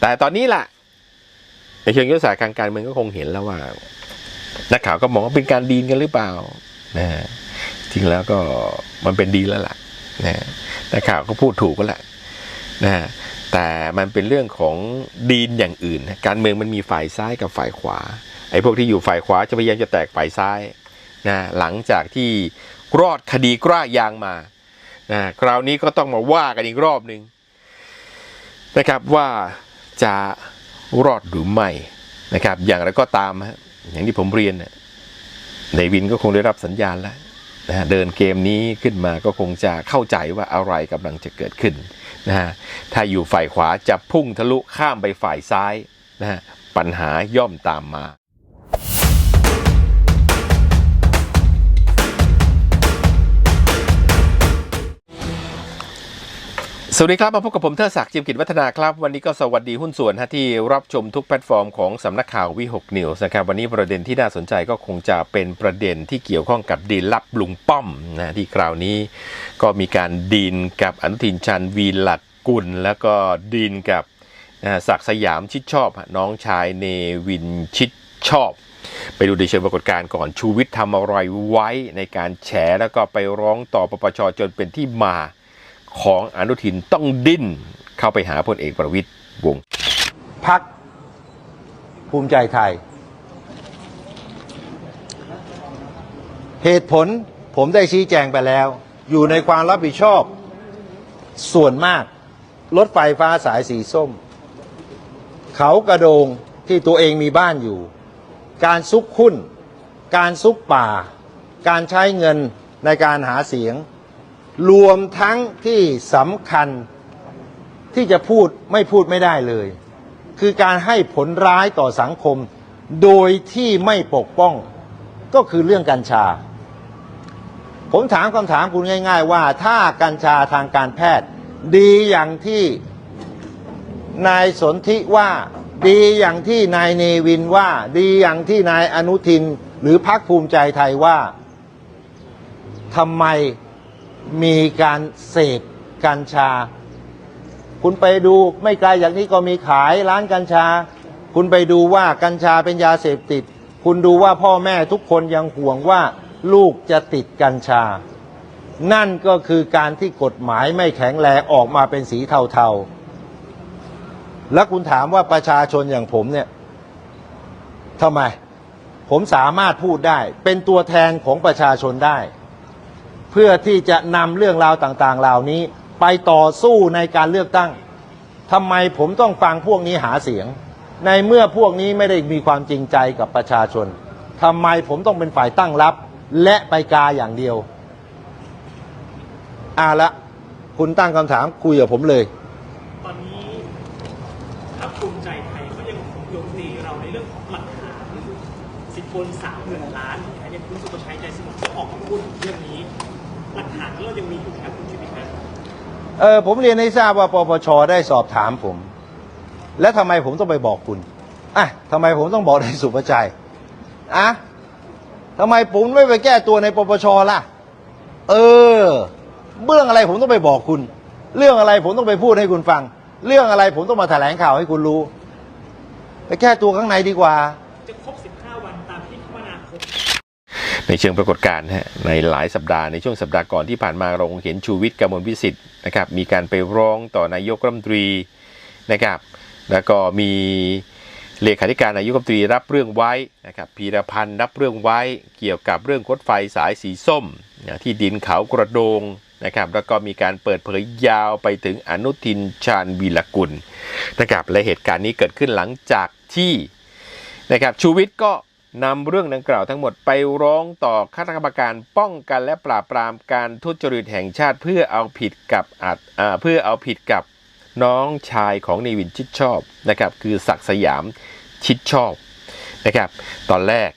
แต่ตอนนี้ล่ะในเชิงยุทธศาสตร์ทางการเมืองก็คงเห็นแล้วว่า นักข่าวก็มองว่าเป็นการดีลกันหรือเปล่านะจริงแล้วก็มันเป็นดีแล้วล่ะนะนักข่าวก็พูดถูกก็แหละนะแต่มันเป็นเรื่องของดีลอย่างอื่น การเมืองมันมีฝ่ายซ้ายกับฝ่ายขวาไอ้พวกที่อยู่ฝ่ายขวาจะพยายามจะแตกฝ่ายซ้ายนะหลังจากที่รอดคดีกล้ายางมานะคราวนี้ก็ต้องมาว่ากันอีกรอบหนึ่ง นะครับว่าจะรอดหรือไม่นะครับ อย่างไรก็ตามอย่างที่ผมเรียนนายวินก็คงได้รับสัญญาณแล้วนะเดินเกมนี้ขึ้นมาก็คงจะเข้าใจว่าอะไรกำลังจะเกิดขึ้นนะฮะถ้าอยู่ฝ่ายขวาจะพุ่งทะลุข้ามไปฝ่ายซ้ายนะฮะปัญหาย่อมตามมา สวัสดีครับ มาพบกับผมเทอศักดิ์จิมกิจวัฒนาครับ วันนี้ก็สวัสดีหุ้นส่วนฮะที่รับชมทุกแพลตฟอร์มของสำนักข่าววิหกนิวส์นะครับ วันนี้ประเด็นที่น่าสนใจก็คงจะเป็นประเด็นที่เกี่ยวข้องกับดีลลับลุงป้อมนะที่คราวนี้ก็มีการดีนกับอนุทินชันวีลักกุล แล้วก็ดีนกับศักดิ์สยามชิดชอบ น้องชายเนวินชิดชอบ ไปดูในเชิงปรากฏการณ์ก่อนชูวิทย์ทำอะไรไว้ในการแฉแล้วก็ไปร้องต่อปปชจนเป็นที่มา ของอนุทินต้องดิ้นเข้าไปหาพลเอกประวิตยวงพักภูมิใจไทย เหตุผลผมได้ชี้แจงไปแล้ว อยู่ในความรับผิดชอบ ส่วนมาก รถไฟฟ้าสายสีส้ม เขากระโดงที่ตัวเองมีบ้านอยู่ การซุกหุ้น การซุกป่า การใช้เงินในการหาเสียง รวมทั้งที่สำคัญที่จะพูดไม่พูดไม่ได้เลย คือการให้ผลร้ายต่อสังคม โดยที่ไม่ปกป้องก็คือเรื่องกัญชา ผมถามคำถามคุณง่าย ๆ ว่าถ้ากัญชาทางการแพทย์ ดีอย่างที่นายสนธิว่าดีอย่างที่นายเนวินว่า ดีอย่างที่นายอนุทิน หรือพักภูมิใจไทยว่าทำไม มีการเสพกัญชา คุณไปดูไม่ไกลจากนี้ก็มีขายร้านกัญชา คุณไปดูว่ากัญชาเป็นยาเสพติด คุณดูว่าพ่อแม่ทุกคนยังห่วงว่าลูกจะติดกัญชา นั่นก็คือการที่กฎหมายไม่แข็งแรงออกมาเป็นสีเทาๆ แล้วคุณถามว่าประชาชนอย่างผมเนี่ยทำไม ผมสามารถพูดได้ เป็นตัวแทนของประชาชนได้ พื่อที่จะนำเรื่องราวต่างๆ เหล่านี้ ไปต่อสู้ในการเลือกตั้งทำไมผมต้องฟังพวกนี้หาเสียง ในเมื่อพวกนี้ไม่ได้มีความจริงใจกับประชาชนทำไมผมต้องเป็นฝ่ายตั้งรับ และไปกาอย่างเดียวอ่าละ คุณตั้งคำถามคุยกับผมเลย ตอนนี้พรรคภูมิใจไทยก็ยังคงโยงตีเราในเรื่องของหลักฐานสินบนสามหมื่นล้านนะยังคุณสุประชัยใจสมุทรก็ออกมาพูดเรื่องนี้ หลักฐานเรา ยังมีอยู่ครับคุณชิบิคะเออผมเรียนให้ทราบว่าปปชได้สอบถามผม แล้วทำไมผมต้องไปบอกคุณอะทำไมผมต้องบอกในสุภชัยอะทำไมผมไม่ไปแก้ตัวในปปชล่ะ เออเรื่องอะไรผมต้องไปบอกคุณ เรื่องอะไรผมต้องไปพูดให้คุณฟัง เรื่องอะไรผมต้องมาแถลงข่าวให้คุณรู้ ไปแก้ตัวข้างในดีกว่า จะครบ 15 วันตามที่คมนาคม ในเชิงปรากฏการณ์ฮะในหลายสัปดาห์ในช่วงสัปดาห์ก่อนที่ผ่านมาเราคงเห็นชูวิทย์กำมลวิสิทธิ์นะครับมีการไปร้องต่อนายกรัฐมนตรีนะครับแล้วก็มีเลขาธิการนายกรัฐมนตรีรับเรื่องไว้นะครับพีรพันธ์รับเรื่องไว้เกี่ยวกับเรื่องรถไฟสายสีส้ม ที่ดินเขากระโดงนะครับแล้วก็มีการเปิดเผยยาวไปถึงอนุทินชาญวีรกุลนะครับและเหตุการณ์นี้เกิดขึ้นหลังจากที่นะครับชูวิทย์ก็ นำเรื่องดังกล่าวทั้งหมดไปร้องต่อคณะกรรมการป้องกันและปราบปรามการทุจริตแห่งชาติเพื่อเอาผิดกับอาจอ่าเพื่อเอาผิดกับน้องชายของเนวินชิดชอบนะครับคือศักสยามชิดชอบนะครับตอนแรก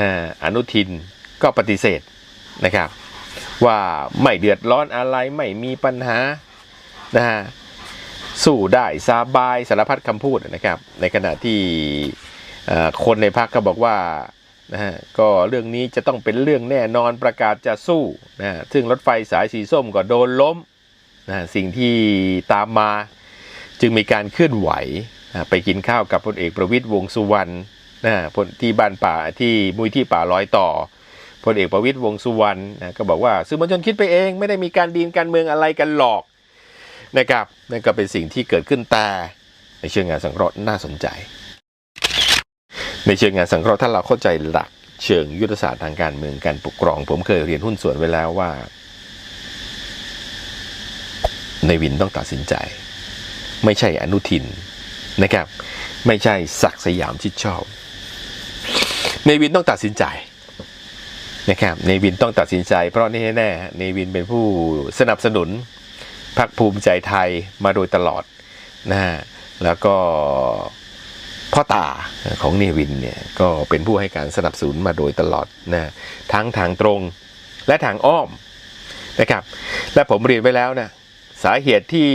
อาอนุทินก็ปฏิเสธนะครับว่าไม่เดือดร้อนอะไรไม่มีปัญหานะฮะสู้ได้สบายสารพัดคำพูดนะครับ ในขณะที่ คนในพักก็บอกว่านะฮะก็เรื่องนี้จะต้องเป็นเรื่องแน่นอนประกาศจะสู้นะซึ่งรถไฟสายสีส้มก็โดนล้มนะสิ่งที่ตามมาจึงมีการเคลื่อนไหวอ่าไปกินข้าวกับพลเอกประวิตยวงสุวรรณนะพลที่บ้านป่าที่มุยที่ป่าลอยต่อพลเอกประวิตยวงสุวรรณนะก็บอกว่าสื่อมวลชนคิดไปเองไม่ได้มีการดีนการเมืองอะไรกันหรอกนะครับนั่นก็เป็นสิ่งที่เกิดขึ้นแต่ในเชิงงานสังเคราะห์น่าสนใจ ในเชิงงานสังเคราะห์ถ้าเราเข้าใจหลักเชิงยุทธศาสตร์ทางการเมืองการปกครอง ผมเคยเรียนหุ้นส่วนไว้แล้วว่า ในวินต้องตัดสินใจ ไม่ใช่อนุทินนะครับ ไม่ใช่ศักดิ์สยามชิดชอบ ในวินต้องตัดสินใจนะครับในวินต้องตัดสินใจ เพราะแน่ๆในวินเป็นผู้สนับสนุนพรรคภูมิใจไทยมาโดยตลอดนะฮะแล้วก็ พ่อตาของเนวินเนี่ยก็เป็นผู้ให้การสนับสนุนมาโดยตลอดนะทั้งทางตรงและทางอ้อมนะครับ และผมเรียนไว้แล้วนะสาเหตุที่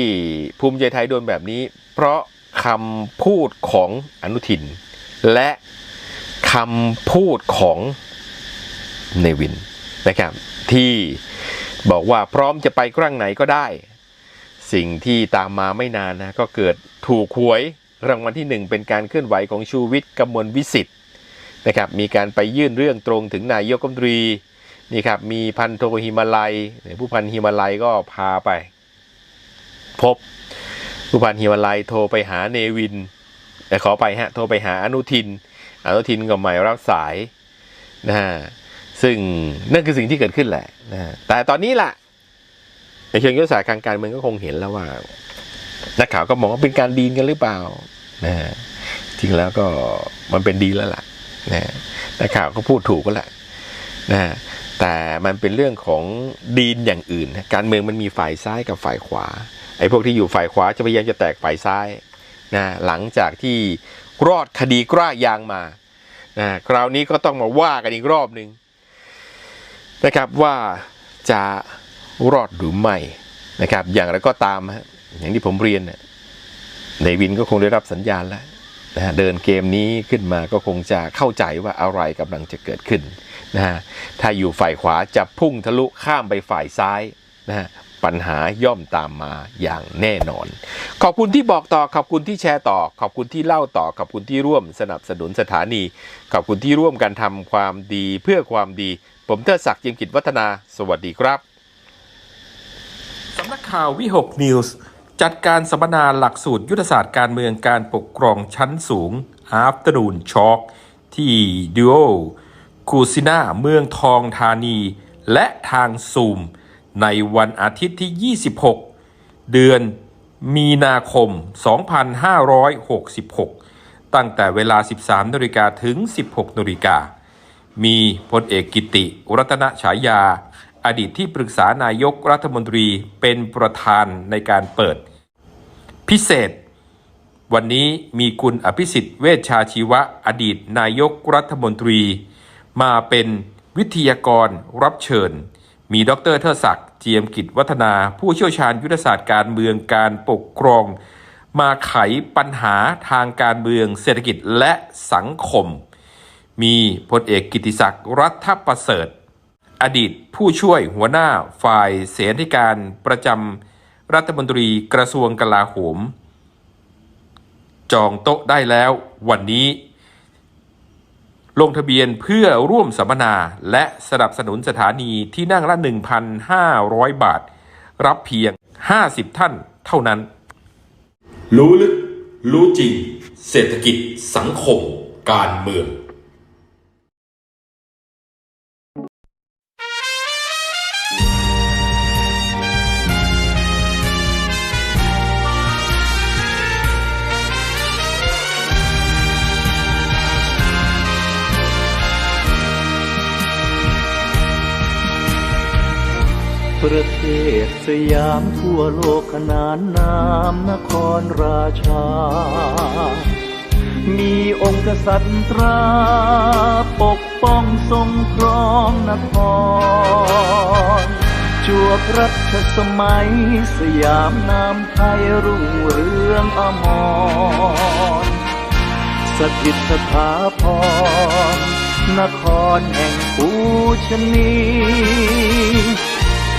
ภูมิใจไทยโดนแบบนี้ เพราะคำพูดของอนุทิน และคำพูดของเนวินนะครับ ที่บอกว่าพร้อมจะไปครั้งไหนก็ได้ สิ่งที่ตามมาไม่นานนะก็เกิดถูกหวย รางวัลที่หนึ่งเป็นการเคลื่อนไหวของชูวิทย์กำมลวิสิทธิ์นะครับมีการไปยื่นเรื่องตรงถึงนายกรัฐมนตรีนี่ครับมีพันโทหิมาลัยผู้พันหิมาลัยก็พาไป พบผู้พันหิมาลัยโทรไปหาเนวินขอไปฮะโทรไปหาอนุทิน อนุทินก็ไม่รับสายนะฮะซึ่งนั่นคือสิ่งที่เกิดขึ้นแหละนะฮะแต่ตอนนี้ล่ะในเชิงยุทธศาสตร์ทางการเมืองก็คงเห็นแล้วว่า นักข่าวก็มองว่าเป็นการดีนกันหรือเปล่านะฮะจริงแล้วก็มันเป็นดีแล้วล่ะนะนักข่าวก็พูดถูกก็แหละนะฮะแต่มันเป็นเรื่องของดีนอย่างอื่น การเมืองมันมีฝ่ายซ้ายกับฝ่ายขวา ไอ้พวกที่อยู่ฝ่ายขวาจะพยายามจะแตกฝ่ายซ้ายนะหลังจากที่รอดคดีกล้ายางมานะคราวนี้ก็ต้องมาว่ากันอีกรอบหนึ่งนะครับว่าจะรอดหรือไม่นะครับ อย่างไรก็ตามฮะ อย่างที่ผมเรียนเนี่ยในวินก็คงได้รับสัญญาณแล้วนะฮะเดินเกมนี้ขึ้นมาก็คงจะเข้าใจว่าอะไรกำลังจะเกิดขึ้นนะฮะถ้าอยู่ฝ่ายขวาจะพุ่งทะลุข้ามไปฝ่ายซ้ายนะฮะปัญหาย่อมตามมาอย่างแน่นอน ขอบคุณที่บอกต่อ ขอบคุณที่แชร์ต่อ ขอบคุณที่เล่าต่อ ขอบคุณที่ร่วมสนับสนุนสถานี ขอบคุณที่ร่วมกันทำความดีเพื่อความดี ผมเทิดศักดิ์จิมกิจวัฒนา สวัสดีครับ สำนักข่าววิหกนิวส์ จัดการสัมมนาหลักสูตรยุทธศาสตร์การเมืองการปกครองชั้นสูง Afternoon Talk ที่ดูโอคูซิน่าเมืองทองธานี และทางซูม ในวันอาทิตย์ที่ 26 เดือนมีนาคม 2566 ตั้งแต่เวลา 13นาฬิกาถึง 16นาฬิกา มีพลเอกกิติ รัตนฉายา อดีตที่ปรึกษานายกรัฐมนตรีเป็นประธานในการเปิด พิเศษ วันนี้มีคุณอภิสิทธิ์เวชชาชีวะอดีตนายกรัฐมนตรี มาเป็นวิทยากรรับเชิญ มีดรเทิดศักดิ์เจียมกิจวัฒนา ผู้เชี่ยวชาญยุทธศาสตร์การเมืองการปกครอง มาไขปัญหาทางการเมืองเศรษฐกิจและสังคม มีพลเอกกิติศักดิ์รัฐประเสริฐ อดีตผู้ช่วยหัวหน้าฝ่ายเสนาธิการประจำ รัฐมนตรีกระทรวงกลาโหม จองโต๊ะได้แล้ววันนี้ ลงทะเบียนเพื่อร่วมสัมมนาและสนับสนุนสถานีที่นั่งละ 1,500 บาท รับเพียง 50 ท่านเท่านั้น รู้ลึก รู้จริง เศรษฐกิจสังคม การเมือง ประเทศสยามทั่วโลกขนานนามนครราชา มีองค์กษัตริย์ตรา ปกป้องทรงครองนครจวบรัชสมัยสยามนามไทยรุ่งเรืองอมร สถิตสถาพรนครแห่งปูชนี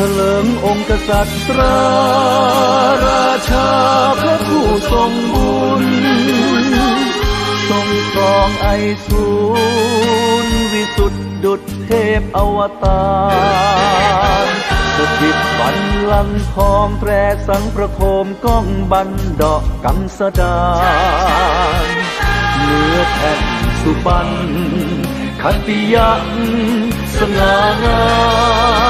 ถลิงองค์กษัตริย์ราราชาพระผู้ทรงบุญ ทรงครองไอสูรวิสุทธิดุจเทพอวตารสถิตบันลังทองแตรสังประโคมก้องบันดอกกังสดานเนื้อแผ่นสุบันขันติยักสง่างาม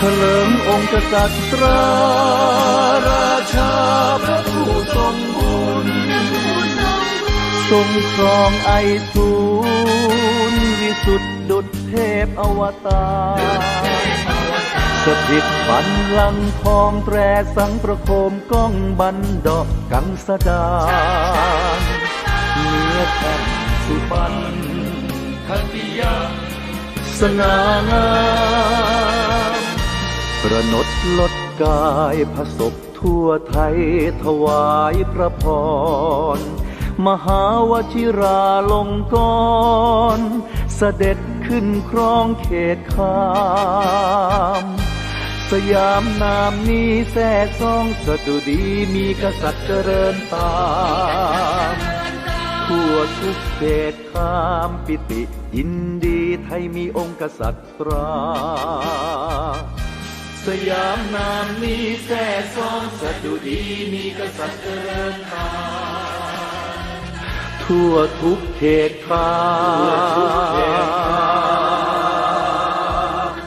เถลิงองค์กษัตริย์ราราชาพระผู้ทรงบุญทรงครองไอสูรวิสุทธิดุจเทพอวตารสถิตบันลังทองแตรสังประโคมก้องบันดอกกังสดาเนื้อแผ่นสุปันคันติยาสง่างาม ประนดลดกายพระศพทั่วไทยถวายพระพร มหาวชิราลงกรณ์เสด็จขึ้นครองเขตคามสยามนามนี้แท้ซองสดุดีมีกษัตริย์เจริญตามทั่วทุกเขตขามปิติยินดีไทยมีองค์กษัตริย์ตรา สยามนามนี้แท้ซ้องสะดุดีมีกษัตริย์เจริญตาทั่วทุกเขตข้า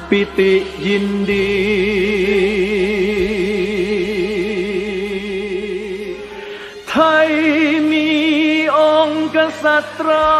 ปิติยินดี ไทยมีองค์กษัตรา